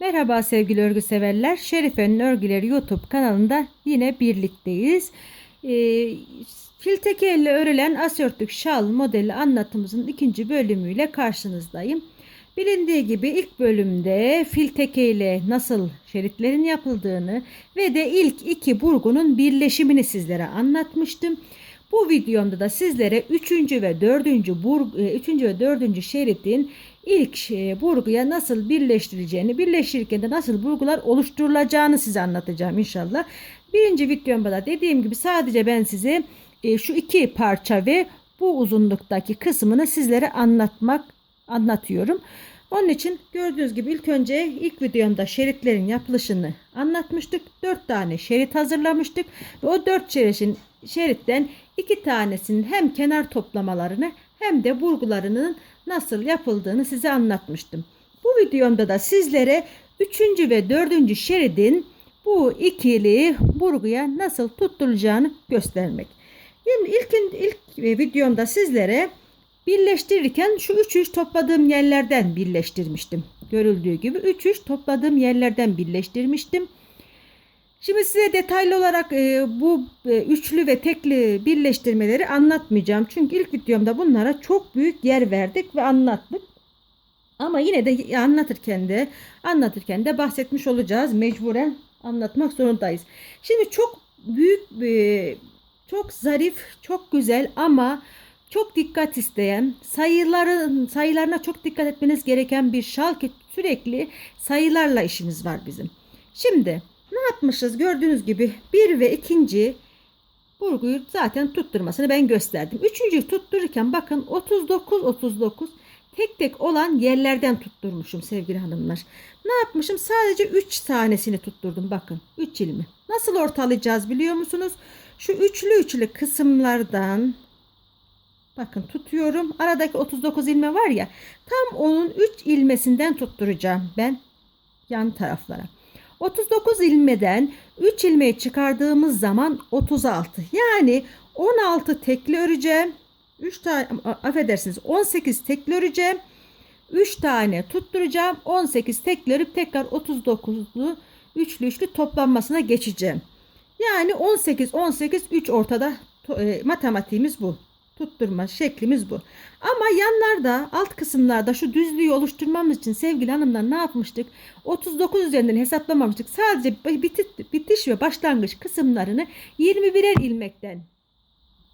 Merhaba sevgili örgü severler. Şerife'nin Örgüleri YouTube kanalında yine birlikteyiz. Ee, fil tekelle örülen asörtlük şal modeli anlatımımızın ikinci bölümüyle karşınızdayım. Bilindiği gibi ilk bölümde fil tekeyle nasıl şeritlerin yapıldığını ve de ilk iki burgunun birleşimini sizlere anlatmıştım. Bu videomda da sizlere 3. ve 4. burg 3. ve 4. şeritin ilk e, nasıl birleştirileceğini, birleştirirken de nasıl burgular oluşturulacağını size anlatacağım inşallah. Birinci videomda da dediğim gibi sadece ben size e, şu iki parça ve bu uzunluktaki kısmını sizlere anlatmak anlatıyorum. Onun için gördüğünüz gibi ilk önce ilk videomda şeritlerin yapılışını anlatmıştık. 4 tane şerit hazırlamıştık ve o 4 şeritin şeritten iki tanesinin hem kenar toplamalarını hem de burgularının nasıl yapıldığını size anlatmıştım. Bu videomda da sizlere 3. ve 4. şeridin bu ikili burguya nasıl tutturulacağını göstermek. Şimdi ilk, ilk videomda sizlere birleştirirken şu 3 3 topladığım yerlerden birleştirmiştim. Görüldüğü gibi 3 3 topladığım yerlerden birleştirmiştim. Şimdi size detaylı olarak e, bu e, üçlü ve tekli birleştirmeleri anlatmayacağım. Çünkü ilk videomda bunlara çok büyük yer verdik ve anlattık. Ama yine de anlatırken de anlatırken de bahsetmiş olacağız. Mecburen anlatmak zorundayız. Şimdi çok büyük e, çok zarif, çok güzel ama çok dikkat isteyen, sayıların sayılarına çok dikkat etmeniz gereken bir şal ki sürekli sayılarla işimiz var bizim. Şimdi ne yapmışız gördüğünüz gibi bir ve ikinci burguyu zaten tutturmasını ben gösterdim. Üçüncüyü tuttururken bakın 39 39 tek tek olan yerlerden tutturmuşum sevgili hanımlar. Ne yapmışım? Sadece 3 tanesini tutturdum bakın. 3 ilmi. Nasıl ortalayacağız biliyor musunuz? Şu üçlü üçlü kısımlardan bakın tutuyorum. Aradaki 39 ilme var ya tam onun 3 ilmesinden tutturacağım ben yan taraflara. 39 ilmeden 3 ilmeği çıkardığımız zaman 36. Yani 16 tekli öreceğim. 3 tane affedersiniz 18 tekli öreceğim. 3 tane tutturacağım. 18 tekli örüp tekrar 39'lu üçlü üçlü toplanmasına geçeceğim. Yani 18 18 3 ortada e, matematiğimiz bu tutturma şeklimiz bu. Ama yanlarda alt kısımlarda şu düzlüğü oluşturmamız için sevgili hanımlar ne yapmıştık? 39 üzerinden hesaplamamıştık. Sadece bitiş, ve başlangıç kısımlarını 21'er ilmekten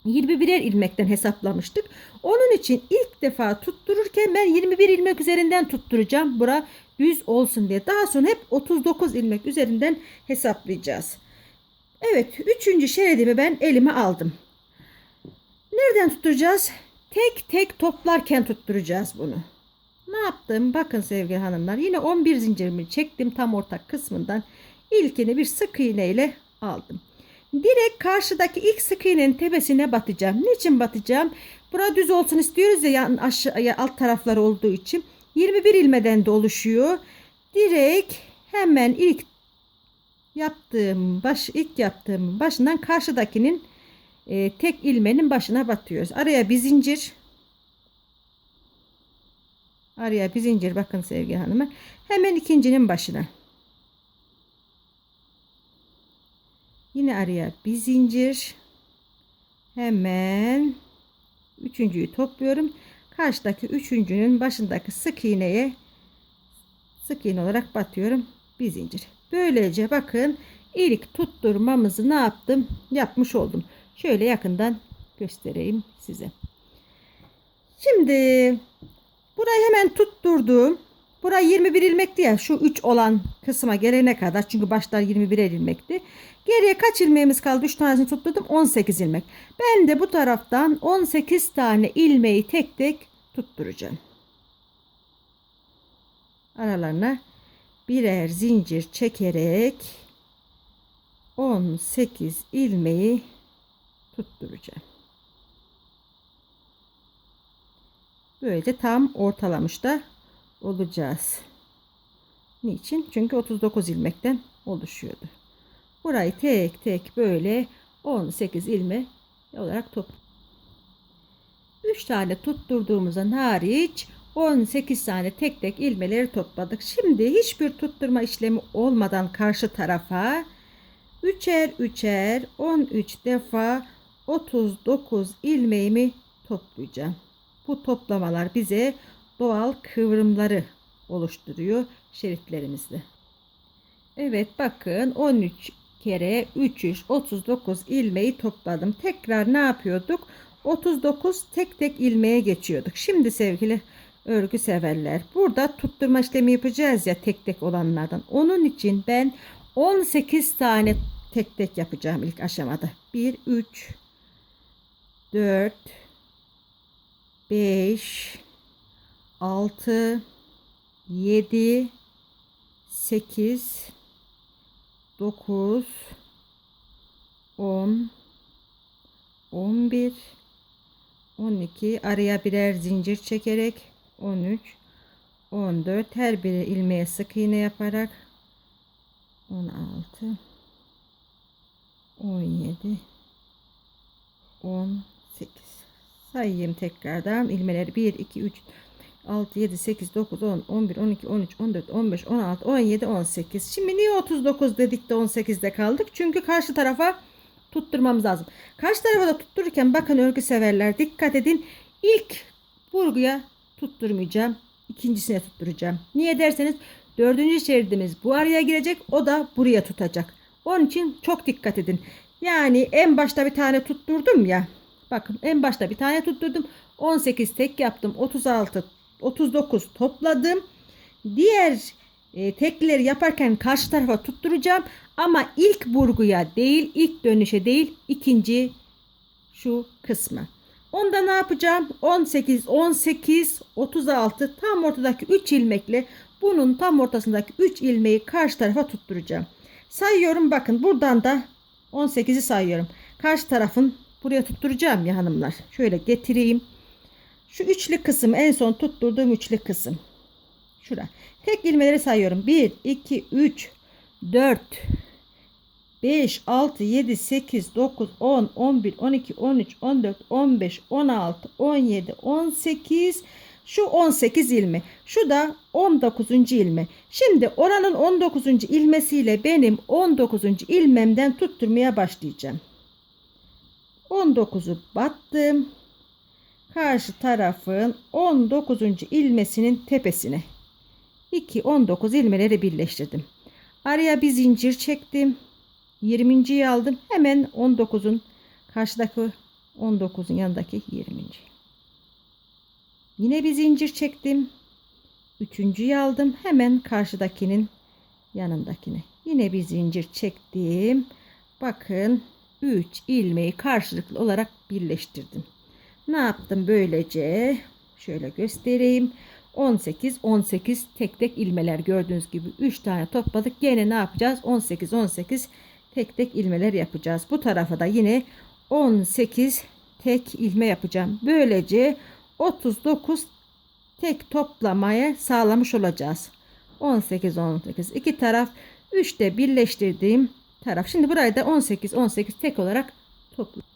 21'er ilmekten hesaplamıştık. Onun için ilk defa tuttururken ben 21 ilmek üzerinden tutturacağım. Bura düz olsun diye. Daha sonra hep 39 ilmek üzerinden hesaplayacağız. Evet, üçüncü şeridimi ben elime aldım. Nereden tutturacağız? Tek tek toplarken tutturacağız bunu. Ne yaptım? Bakın sevgili hanımlar. Yine 11 zincirimi çektim tam ortak kısmından. İlkini bir sık iğne ile aldım. Direkt karşıdaki ilk sık iğnenin tepesine batacağım. Niçin batacağım? Bura düz olsun istiyoruz ya yan aşağıya alt taraflar olduğu için. 21 ilmeden de oluşuyor. Direkt hemen ilk yaptığım baş ilk yaptığım başından karşıdakinin e, tek ilmenin başına batıyoruz. Araya bir zincir. Araya bir zincir bakın sevgili hanımlar. Hemen ikincinin başına. Yine araya bir zincir. Hemen üçüncüyü topluyorum. Karşıdaki üçüncünün başındaki sık iğneye sık iğne olarak batıyorum. Bir zincir. Böylece bakın ilk tutturmamızı ne yaptım? Yapmış oldum. Şöyle yakından göstereyim size. Şimdi burayı hemen tutturdum. Burayı 21 ilmekti ya şu 3 olan kısma gelene kadar çünkü başlar 21 ilmekti. Geriye kaç ilmeğimiz kaldı? 3 tanesini tutturdum 18 ilmek. Ben de bu taraftan 18 tane ilmeği tek tek tutturacağım. Aralarına birer zincir çekerek 18 ilmeği tutturacağım. Böylece tam ortalamışta olacağız. Niçin? Çünkü 39 ilmekten oluşuyordu. Burayı tek tek böyle 18 ilme olarak top. 3 tane tutturduğumuzdan hariç 18 tane tek tek ilmeleri topladık. Şimdi hiçbir tutturma işlemi olmadan karşı tarafa üçer üçer 13 defa 39 ilmeğimi toplayacağım. Bu toplamalar bize doğal kıvrımları oluşturuyor şeritlerimizde. Evet bakın 13 kere 3 3 39 ilmeği topladım. Tekrar ne yapıyorduk? 39 tek tek ilmeğe geçiyorduk. Şimdi sevgili örgü severler burada tutturma işlemi yapacağız ya tek tek olanlardan. Onun için ben 18 tane tek tek yapacağım ilk aşamada. 1 3 4 5 6 7 8 9 10 11 12 araya birer zincir çekerek 13 14 her biri ilmeğe sık iğne yaparak 16 17 18 sayayım tekrardan. İlmeleri 1 2 3 6 7 8 9 10 11 12 13 14 15 16 17 18 şimdi niye 39 dedik de 18'de kaldık? Çünkü karşı tarafa tutturmamız lazım. Karşı tarafa da tuttururken bakın örgü severler dikkat edin. İlk vurguya tutturmayacağım ikincisine tutturacağım. Niye derseniz dördüncü şeridimiz bu araya girecek o da buraya tutacak. Onun için çok dikkat edin. Yani en başta bir tane tutturdum ya bakın en başta bir tane tutturdum 18 tek yaptım 36 39 topladım. Diğer e, tekleri yaparken karşı tarafa tutturacağım. Ama ilk burguya değil, ilk dönüşe değil, ikinci şu kısmı. Onda ne yapacağım? 18, 18, 36 tam ortadaki 3 ilmekle bunun tam ortasındaki 3 ilmeği karşı tarafa tutturacağım. Sayıyorum bakın buradan da 18'i sayıyorum. Karşı tarafın buraya tutturacağım ya hanımlar. Şöyle getireyim. Şu üçlü kısım en son tutturduğum üçlü kısım. Şura. Tek ilmeleri sayıyorum. 1, 2, 3, 4, 5, 6, 7, 8, 9, 10, 11, 12, 13, 14, 15, 16, 17, 18, şu 18 ilme. Şu da 19. ilme. Şimdi oranın 19. ilmesiyle benim 19. ilmemden tutturmaya başlayacağım. 19'u battım karşı tarafın 19. ilmesinin tepesine 2 19 ilmeleri birleştirdim. Araya bir zincir çektim. 20.yi aldım. Hemen 19'un karşıdaki 19'un yanındaki 20. Yine bir zincir çektim. Üçüncüyü aldım. Hemen karşıdakinin yanındakine. Yine bir zincir çektim. Bakın 3 ilmeği karşılıklı olarak birleştirdim. Ne yaptım böylece? Şöyle göstereyim. 18 18 tek tek ilmeler gördüğünüz gibi 3 tane topladık. Yine ne yapacağız? 18 18 tek tek ilmeler yapacağız. Bu tarafa da yine 18 tek ilme yapacağım. Böylece 39 tek toplamaya sağlamış olacağız. 18 18 iki taraf 3'te birleştirdiğim taraf. Şimdi burayı da 18 18 tek olarak topluyorum.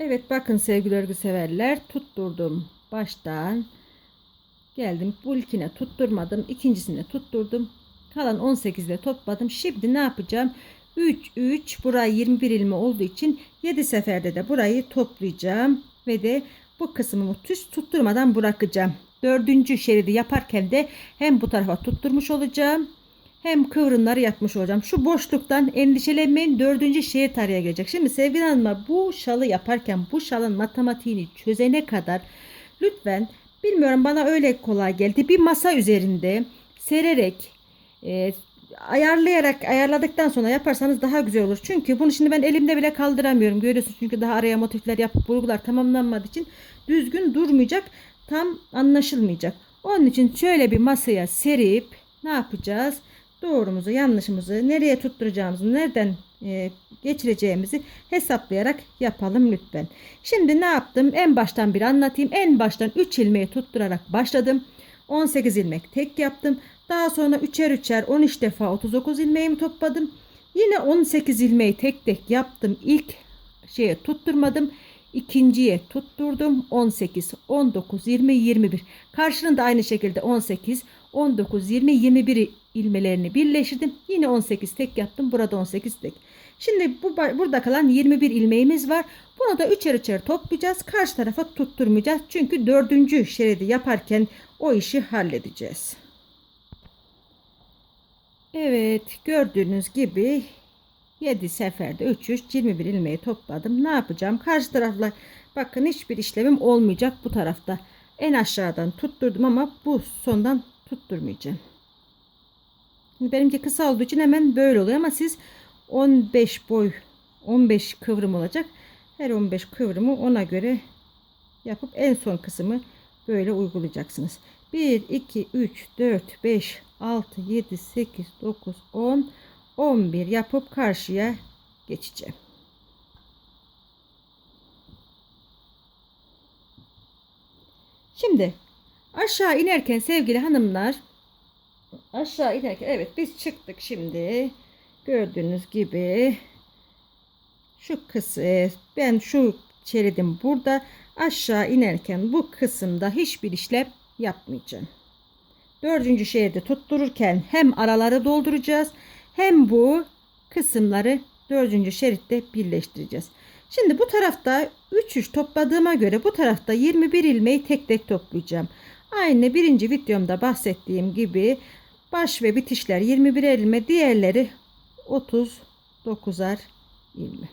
Evet bakın sevgili örgü severler tutturdum baştan. Geldim bu ilkine tutturmadım ikincisine tutturdum. Kalan 18'de topladım. Şimdi ne yapacağım? 3 3 burayı 21 ilme olduğu için 7 seferde de burayı toplayacağım ve de bu kısmımı düz tutturmadan bırakacağım. Dördüncü şeridi yaparken de hem bu tarafa tutturmuş olacağım hem kıvrımları yapmış olacağım. Şu boşluktan endişelenmeyin dördüncü şerit araya gelecek. Şimdi sevgili hanımlar bu şalı yaparken bu şalın matematiğini çözene kadar lütfen bilmiyorum bana öyle kolay geldi. Bir masa üzerinde sererek e, ayarlayarak ayarladıktan sonra yaparsanız daha güzel olur. Çünkü bunu şimdi ben elimde bile kaldıramıyorum. Görüyorsunuz çünkü daha araya motifler yapıp vurgular tamamlanmadığı için düzgün durmayacak. Tam anlaşılmayacak. Onun için şöyle bir masaya serip ne yapacağız? Doğrumuzu yanlışımızı nereye tutturacağımızı nereden e, geçireceğimizi hesaplayarak yapalım lütfen. Şimdi ne yaptım? En baştan bir anlatayım. En baştan 3 ilmeği tutturarak başladım. 18 ilmek tek yaptım. Daha sonra 3'er 3'er 13 defa 39 ilmeğimi topladım. Yine 18 ilmeği tek tek yaptım. İlk şeye tutturmadım. ikinciye tutturdum 18 19 20 21 karşının da aynı şekilde 18 19 20 21 ilmelerini birleştirdim yine 18 tek yaptım burada 18 tek şimdi bu burada kalan 21 ilmeğimiz var bunu da üçer üçer toplayacağız karşı tarafa tutturmayacağız çünkü dördüncü şeridi yaparken o işi halledeceğiz Evet gördüğünüz gibi 7 seferde 3 3 21 ilmeği topladım. Ne yapacağım? Karşı tarafla bakın hiçbir işlemim olmayacak bu tarafta. En aşağıdan tutturdum ama bu sondan tutturmayacağım. Benimki kısa olduğu için hemen böyle oluyor ama siz 15 boy 15 kıvrım olacak. Her 15 kıvrımı ona göre yapıp en son kısmı böyle uygulayacaksınız. 1 2 3 4 5 6 7 8 9 10 11 yapıp karşıya geçeceğim. Şimdi aşağı inerken sevgili hanımlar aşağı inerken evet biz çıktık şimdi gördüğünüz gibi şu kısım ben şu şeridim burada aşağı inerken bu kısımda hiçbir işlem yapmayacağım. Dördüncü şeridi tuttururken hem araları dolduracağız hem bu kısımları dördüncü şeritte birleştireceğiz. Şimdi bu tarafta 3 3 topladığıma göre bu tarafta 21 ilmeği tek tek toplayacağım. Aynı birinci videomda bahsettiğim gibi baş ve bitişler 21 ilme diğerleri 39'ar ilme.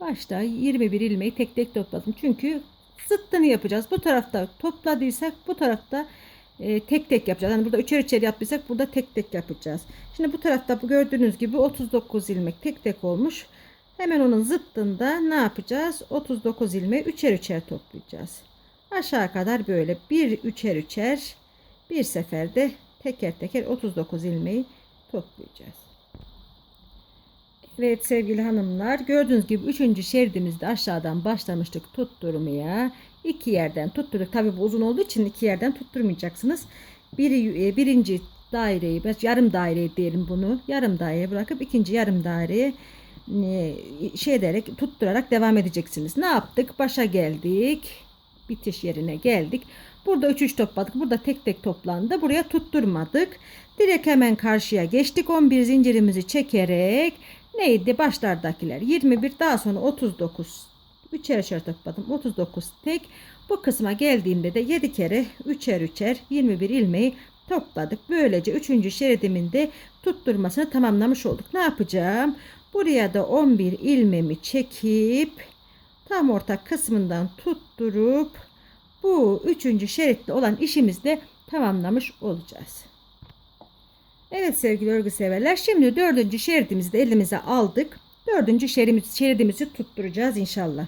Başta 21 ilmeği tek tek topladım. Çünkü zıttını yapacağız. Bu tarafta topladıysak bu tarafta e, tek tek yapacağız. Yani burada üçer üçer yaptıysak burada tek tek yapacağız. Şimdi bu tarafta gördüğünüz gibi 39 ilmek tek tek olmuş. Hemen onun zıttında ne yapacağız? 39 ilmeği üçer üçer toplayacağız. Aşağı kadar böyle bir üçer üçer bir seferde teker teker 39 ilmeği toplayacağız. Evet sevgili hanımlar gördüğünüz gibi 3. şeridimizde aşağıdan başlamıştık tutturmaya. iki yerden tutturduk. Tabi bu uzun olduğu için iki yerden tutturmayacaksınız. Biri, e, birinci daireyi yarım daire diyelim bunu. Yarım daire bırakıp ikinci yarım daireye e, şey ederek tutturarak devam edeceksiniz. Ne yaptık? Başa geldik. Bitiş yerine geldik. Burada 3 3 topladık. Burada tek tek toplandı. Buraya tutturmadık. Direkt hemen karşıya geçtik. 11 zincirimizi çekerek neydi başlardakiler 21 daha sonra 39 üçer üçer topladım 39 tek bu kısma geldiğimde de 7 kere üçer üçer 21 ilmeği topladık böylece 3. şeridimin de tutturmasını tamamlamış olduk ne yapacağım buraya da 11 ilmemi çekip tam orta kısmından tutturup bu 3. şeritte olan işimizde tamamlamış olacağız. Evet sevgili örgü severler şimdi dördüncü şeridimizi de elimize aldık. Dördüncü şeridimizi, şeridimizi tutturacağız inşallah.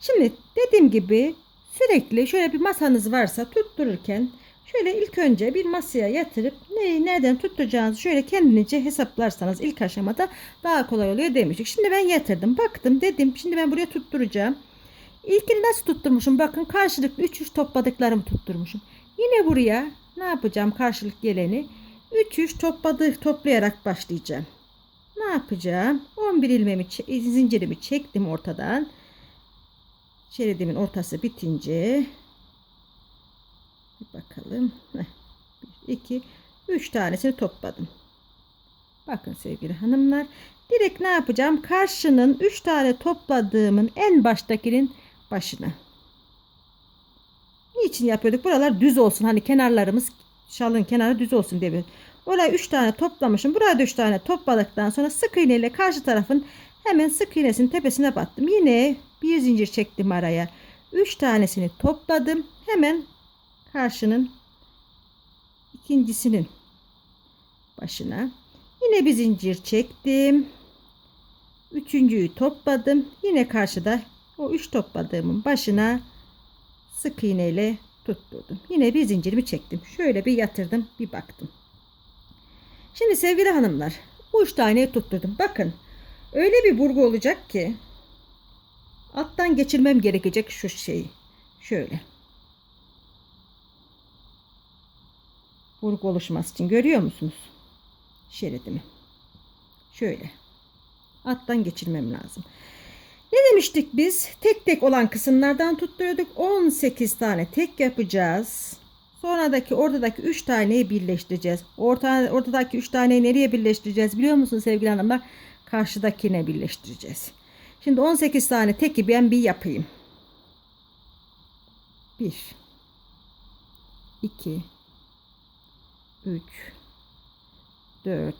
Şimdi dediğim gibi sürekli şöyle bir masanız varsa tuttururken şöyle ilk önce bir masaya yatırıp neyi nereden tutturacağınızı şöyle kendince hesaplarsanız ilk aşamada daha kolay oluyor demiştik. Şimdi ben yatırdım baktım dedim şimdi ben buraya tutturacağım. İlkini nasıl tutturmuşum bakın karşılıklı 3-3 topladıklarımı tutturmuşum. Yine buraya ne yapacağım karşılık geleni 3 3 topladı toplayarak başlayacağım. Ne yapacağım? 11 ilmemi zincirimi çektim ortadan. Şeridimin ortası bitince bir bakalım. 1 2 3 tanesini topladım. Bakın sevgili hanımlar. Direkt ne yapacağım? Karşının 3 tane topladığımın en baştakinin başına. Niçin yapıyorduk? Buralar düz olsun. Hani kenarlarımız şalın kenarı düz olsun diye. Oraya 3 tane toplamışım. Buraya da 3 tane topladıktan sonra sık iğne ile karşı tarafın hemen sık iğnesinin tepesine battım. Yine bir zincir çektim araya. 3 tanesini topladım. Hemen karşının ikincisinin başına. Yine bir zincir çektim. Üçüncüyü topladım. Yine karşıda o üç topladığımın başına sık iğne ile tutturdum. Yine bir zincirimi çektim. Şöyle bir yatırdım, bir baktım. Şimdi sevgili hanımlar, bu üç taneyi tutturdum. Bakın, öyle bir burgu olacak ki alttan geçirmem gerekecek şu şeyi. Şöyle. Burgu oluşması için görüyor musunuz? Şeridimi. Şöyle. Alttan geçirmem lazım. Ne demiştik biz? Tek tek olan kısımlardan tutturuyorduk. 18 tane tek yapacağız. Sonradaki ortadaki 3 taneyi birleştireceğiz. Orta, ortadaki 3 taneyi nereye birleştireceğiz biliyor musunuz sevgili hanımlar? Karşıdakine birleştireceğiz. Şimdi 18 tane teki ben bir yapayım. 1 2 3 4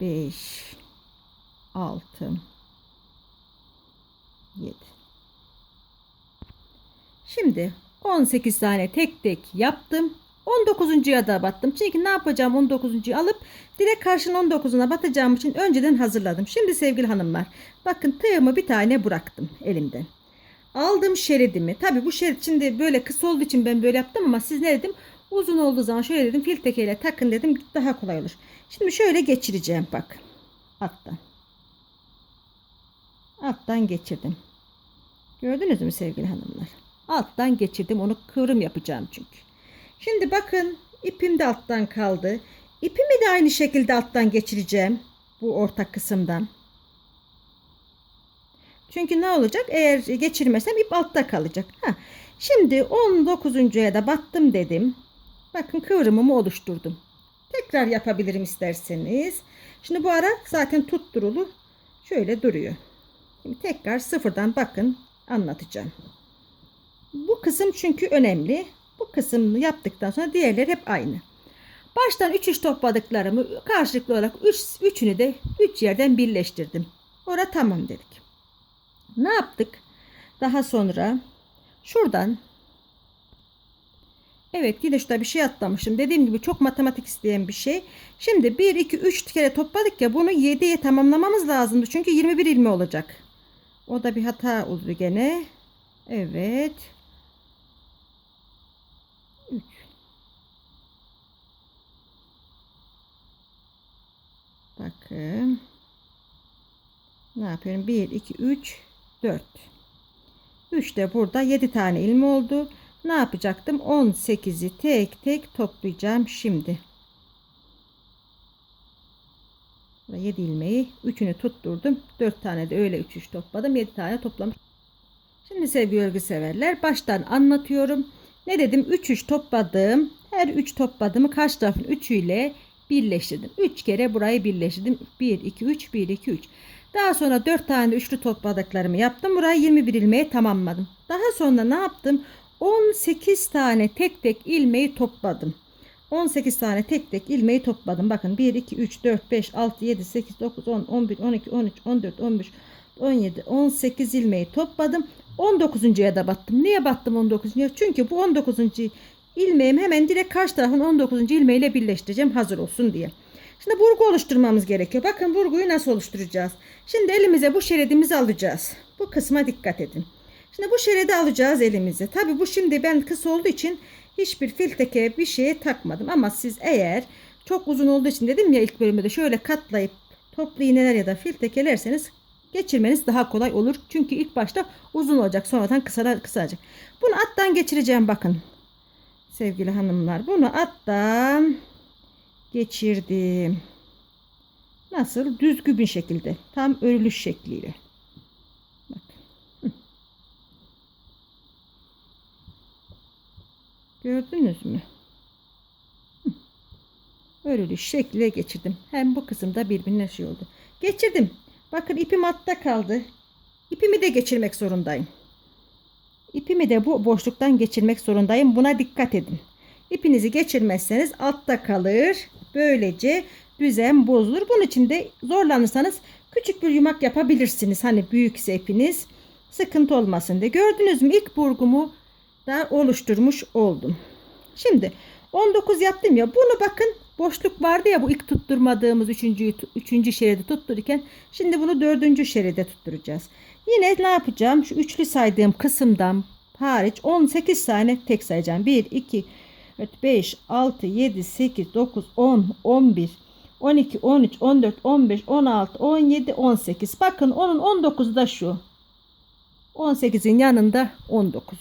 5 6 7 Şimdi 18 tane tek tek yaptım. 19.ya da battım. Çünkü ne yapacağım 19.yu alıp direkt karşının 19'una batacağım için önceden hazırladım. Şimdi sevgili hanımlar bakın tığımı bir tane bıraktım elimden. Aldım şeridimi. Tabi bu şerit şimdi böyle kısa olduğu için ben böyle yaptım ama siz ne dedim? Uzun olduğu zaman şöyle dedim fil tekeyle takın dedim daha kolay olur. Şimdi şöyle geçireceğim bak. Alttan. Alttan geçirdim. Gördünüz mü sevgili hanımlar? Alttan geçirdim onu kıvrım yapacağım çünkü. Şimdi bakın ipim de alttan kaldı. İpimi de aynı şekilde alttan geçireceğim. Bu orta kısımdan. Çünkü ne olacak? Eğer geçirmesem ip altta kalacak. Ha. Şimdi 19.ya da battım dedim. Bakın kıvrımımı oluşturdum. Tekrar yapabilirim isterseniz. Şimdi bu ara zaten tutturulu şöyle duruyor. Şimdi tekrar sıfırdan bakın anlatacağım. Bu kısım çünkü önemli. Bu kısmını yaptıktan sonra diğerleri hep aynı. Baştan 3 3 topladıklarımı karşılıklı olarak 3 üç, üçünü de 3 yerden birleştirdim. Ora tamam dedik. Ne yaptık? Daha sonra şuradan Evet yine şurada bir şey atlamışım. Dediğim gibi çok matematik isteyen bir şey. Şimdi 1, 2, 3 kere topladık ya bunu 7'ye tamamlamamız lazımdı. Çünkü 21 ilmi olacak. O da bir hata oldu gene. Evet. 3. Bakın. Ne yapıyorum? 1, 2, 3, 4. 3 de burada 7 tane ilmi oldu. Ne yapacaktım? 18'i tek tek toplayacağım şimdi. 7 ilmeği 3'ünü tutturdum. 4 tane de öyle 3 3 topladım. 7 tane toplamış. Şimdi sevgili örgü severler baştan anlatıyorum. Ne dedim? 3 3 topladım. Her 3 topladığımı karşı tarafın 3'ü ile birleştirdim. 3 kere burayı birleştirdim. 1 2 3 1 2 3. Daha sonra 4 tane üçlü topladıklarımı yaptım. Burayı 21 ilmeğe tamamladım. Daha sonra ne yaptım? 18 tane tek tek ilmeği topladım. 18 tane tek tek ilmeği topladım. Bakın 1, 2, 3, 4, 5, 6, 7, 8, 9, 10, 11, 12, 13, 14, 15, 17, 18 ilmeği topladım. 19.ya da battım. Niye battım 19.ya? Çünkü bu 19. ilmeğim hemen direkt karşı tarafın 19. ilmeğiyle birleştireceğim hazır olsun diye. Şimdi burgu oluşturmamız gerekiyor. Bakın burguyu nasıl oluşturacağız? Şimdi elimize bu şeridimizi alacağız. Bu kısma dikkat edin. Şimdi bu şeridi alacağız elimize. Tabi bu şimdi ben kısa olduğu için hiçbir fil teke bir şeye takmadım. Ama siz eğer çok uzun olduğu için dedim ya ilk bölümde şöyle katlayıp toplu iğneler ya da fil tekelerseniz geçirmeniz daha kolay olur. Çünkü ilk başta uzun olacak sonradan kısa kısalacak. Bunu alttan geçireceğim bakın. Sevgili hanımlar bunu alttan geçirdim. Nasıl? Düzgün bir şekilde. Tam örülüş şekliyle. Gördünüz mü? Örülüş şekline geçirdim. Hem bu kısımda birbirine şey oldu. Geçirdim. Bakın ipim altta kaldı. İpimi de geçirmek zorundayım. İpimi de bu boşluktan geçirmek zorundayım. Buna dikkat edin. İpinizi geçirmezseniz altta kalır. Böylece düzen bozulur. Bunun için de zorlanırsanız küçük bir yumak yapabilirsiniz. Hani büyükse ipiniz sıkıntı olmasın diye. Gördünüz mü ilk burgumu da oluşturmuş oldum. Şimdi 19 yaptım ya bunu bakın boşluk vardı ya bu ilk tutturmadığımız üçüncüyü, üçüncü şeridi tuttururken şimdi bunu dördüncü şeride tutturacağız. Yine ne yapacağım? Şu üçlü saydığım kısımdan hariç 18 tane tek sayacağım. 1, 2, 4, 5, 6, 7, 8, 9, 10, 11, 12, 13, 14, 15, 16, 17, 18. Bakın onun 19'u da şu. 18'in yanında 19.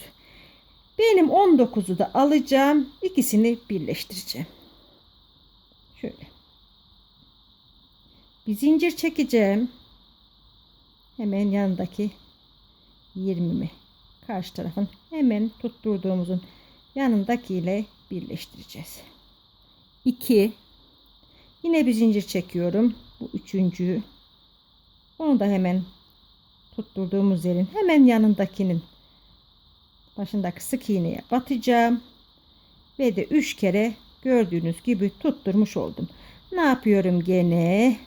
Benim 19'u da alacağım. İkisini birleştireceğim. Şöyle. Bir zincir çekeceğim. hemen yanındaki 20'mi karşı tarafın hemen tutturduğumuzun yanındakiyle birleştireceğiz. 2 Yine bir zincir çekiyorum. Bu üçüncü. Onu da hemen tutturduğumuz yerin hemen yanındakinin başındaki sık iğneye batacağım. Ve de üç kere gördüğünüz gibi tutturmuş oldum. Ne yapıyorum gene?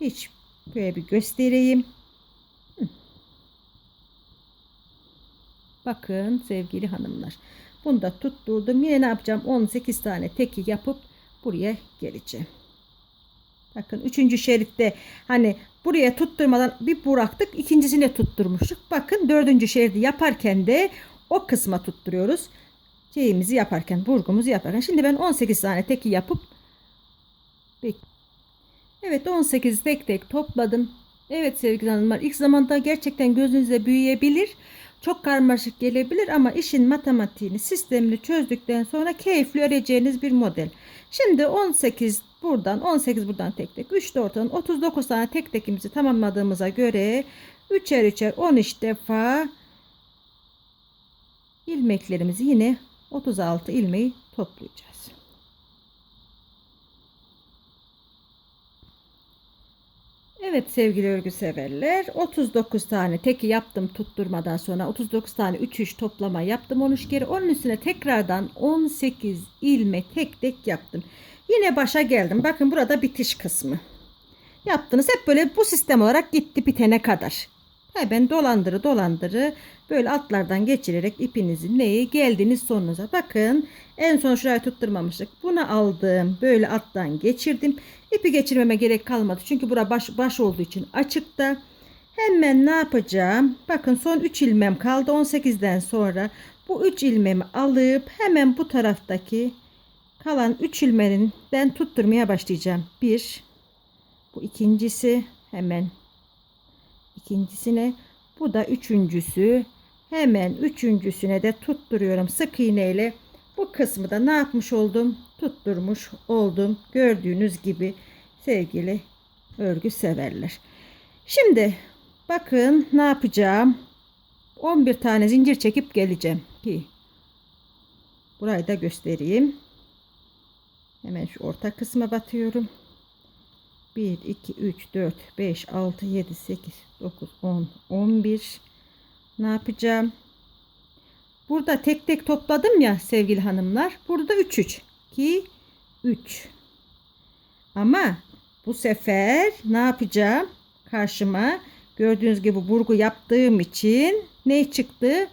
Hiç böyle bir göstereyim. Bakın sevgili hanımlar. Bunu da tutturdum. Yine ne yapacağım? 18 tane teki yapıp buraya geleceğim. Bakın üçüncü şeritte hani buraya tutturmadan bir bıraktık. ikincisine tutturmuştuk. Bakın dördüncü şeridi yaparken de o kısma tutturuyoruz. Şeyimizi yaparken, burgumuzu yaparken. Şimdi ben 18 tane teki yapıp Evet 18 tek tek topladım. Evet sevgili hanımlar ilk zamanda gerçekten gözünüzde büyüyebilir. Çok karmaşık gelebilir ama işin matematiğini, sistemini çözdükten sonra keyifli öreceğiniz bir model. Şimdi 18 buradan, 18 buradan tek tek, 3 de ortadan 39 tane tek tekimizi tamamladığımıza göre 3'er 3'er 13 defa ilmeklerimizi yine 36 ilmeği toplayacağız. Evet sevgili örgü severler 39 tane teki yaptım tutturmadan sonra 39 tane 3 3 toplama yaptım 13 kere onun üstüne tekrardan 18 ilme tek tek yaptım. Yine başa geldim bakın burada bitiş kısmı. Yaptınız hep böyle bu sistem olarak gitti bitene kadar. Ben dolandırı dolandırı böyle altlardan geçirerek ipinizi neyi geldiniz sonunuza. Bakın en son şuraya tutturmamıştık. Bunu aldım. Böyle alttan geçirdim. İpi geçirmeme gerek kalmadı. Çünkü bura baş, baş olduğu için açıkta. Hemen ne yapacağım? Bakın son 3 ilmem kaldı. 18'den sonra bu 3 ilmemi alıp hemen bu taraftaki kalan 3 ilmerinden tutturmaya başlayacağım. 1 bu ikincisi hemen ikincisine bu da üçüncüsü. Hemen üçüncüsüne de tutturuyorum sık iğneyle bu kısmı da ne yapmış oldum? Tutturmuş oldum. Gördüğünüz gibi sevgili örgü severler. Şimdi bakın ne yapacağım? 11 tane zincir çekip geleceğim ki burayı da göstereyim. Hemen şu orta kısma batıyorum 1 2 3 4 5 6 7 8 9 10 11 ne yapacağım? Burada tek tek topladım ya sevgili hanımlar. Burada 3 3 2 3 ama bu sefer ne yapacağım karşıma? Gördüğünüz gibi burgu yaptığım için ne çıktı?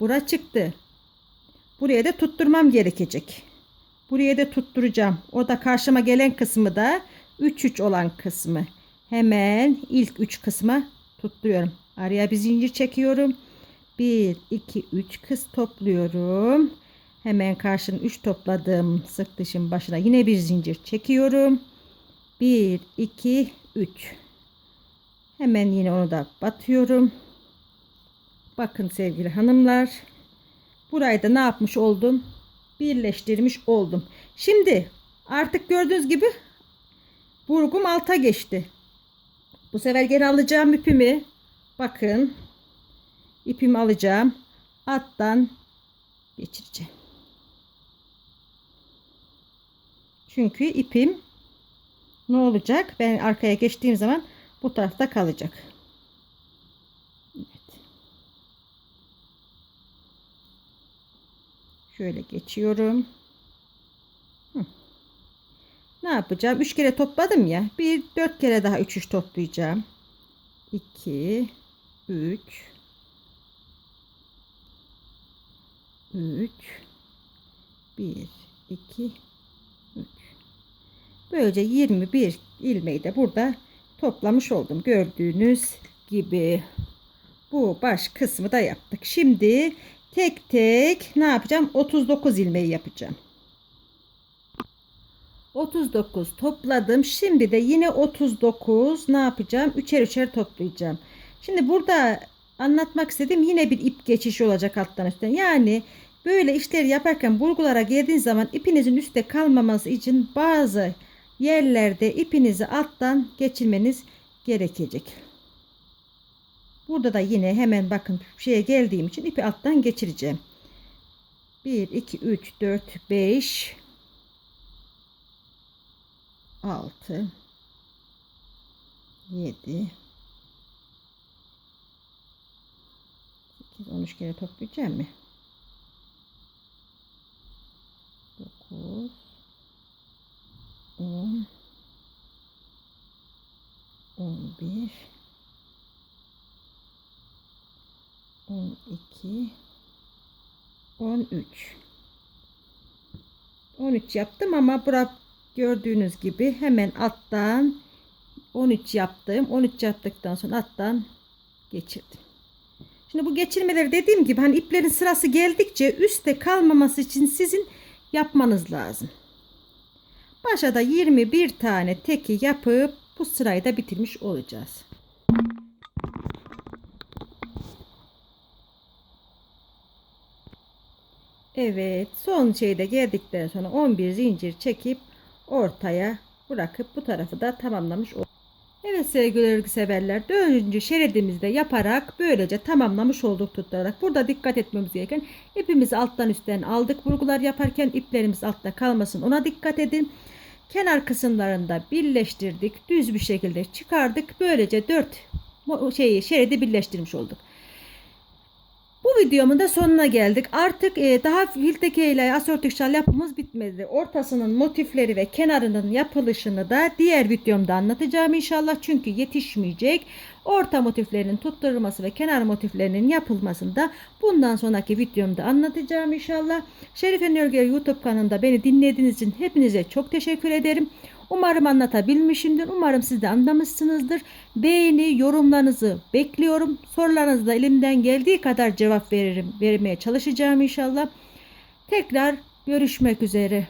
Bura çıktı. Buraya da tutturmam gerekecek. Buraya da tutturacağım. O da karşıma gelen kısmı da 3 3 olan kısmı hemen ilk 3 kısma tutturuyorum. Araya bir zincir çekiyorum. 1 2 3 kız topluyorum. Hemen karşının 3 topladığım sık dışın başına yine bir zincir çekiyorum. 1 2 3 Hemen yine onu da batıyorum. Bakın sevgili hanımlar. Burayı da ne yapmış oldum? Birleştirmiş oldum. Şimdi artık gördüğünüz gibi Burgum alta geçti. Bu sefer gene alacağım ipimi. Bakın. ipimi alacağım. Alttan geçireceğim. Çünkü ipim ne olacak? Ben arkaya geçtiğim zaman bu tarafta kalacak. Evet. Şöyle geçiyorum. Ne yapacağım? 3 kere topladım ya. Bir 4 kere daha 3 3 toplayacağım. 2 3 3 1 2 3 Böylece 21 ilmeği de burada toplamış oldum. Gördüğünüz gibi bu baş kısmı da yaptık. Şimdi tek tek ne yapacağım? 39 ilmeği yapacağım. 39 topladım. Şimdi de yine 39 ne yapacağım? Üçer üçer toplayacağım. Şimdi burada anlatmak istediğim yine bir ip geçişi olacak alttan üstten. Yani böyle işleri yaparken burgulara geldiğiniz zaman ipinizin üstte kalmaması için bazı yerlerde ipinizi alttan geçirmeniz gerekecek. Burada da yine hemen bakın şeye geldiğim için ipi alttan geçireceğim. 1, 2, 3, 4, 5, 6, 7, 8, 13 kere toplayacağım mı? 9, 10, 11, 12, 13. 13 yaptım ama bura gördüğünüz gibi hemen alttan 13 yaptım. 13 yaptıktan sonra alttan geçirdim. Şimdi bu geçirmeleri dediğim gibi hani iplerin sırası geldikçe üstte kalmaması için sizin yapmanız lazım. Başa da 21 tane teki yapıp bu sırayı da bitirmiş olacağız. Evet son şeyde geldikten sonra 11 zincir çekip ortaya bırakıp bu tarafı da tamamlamış olduk. Evet sevgili örgü severler dördüncü şeridimizde yaparak böylece tamamlamış olduk tutturarak. Burada dikkat etmemiz gereken ipimizi alttan üstten aldık vurgular yaparken iplerimiz altta kalmasın ona dikkat edin. Kenar kısımlarında birleştirdik düz bir şekilde çıkardık böylece dört şeyi şeridi birleştirmiş olduk. Bu videomun da sonuna geldik. Artık e, daha filteke ile asörtük yapımız bitmedi. Ortasının motifleri ve kenarının yapılışını da diğer videomda anlatacağım inşallah. Çünkü yetişmeyecek. Orta motiflerinin tutturulması ve kenar motiflerinin yapılmasını da bundan sonraki videomda anlatacağım inşallah. Şerife Nörgel YouTube kanalında beni dinlediğiniz için hepinize çok teşekkür ederim. Umarım anlatabilmişimdir. Umarım siz de anlamışsınızdır. Beğeni, yorumlarınızı bekliyorum. Sorularınızı da elimden geldiği kadar cevap veririm, vermeye çalışacağım inşallah. Tekrar görüşmek üzere.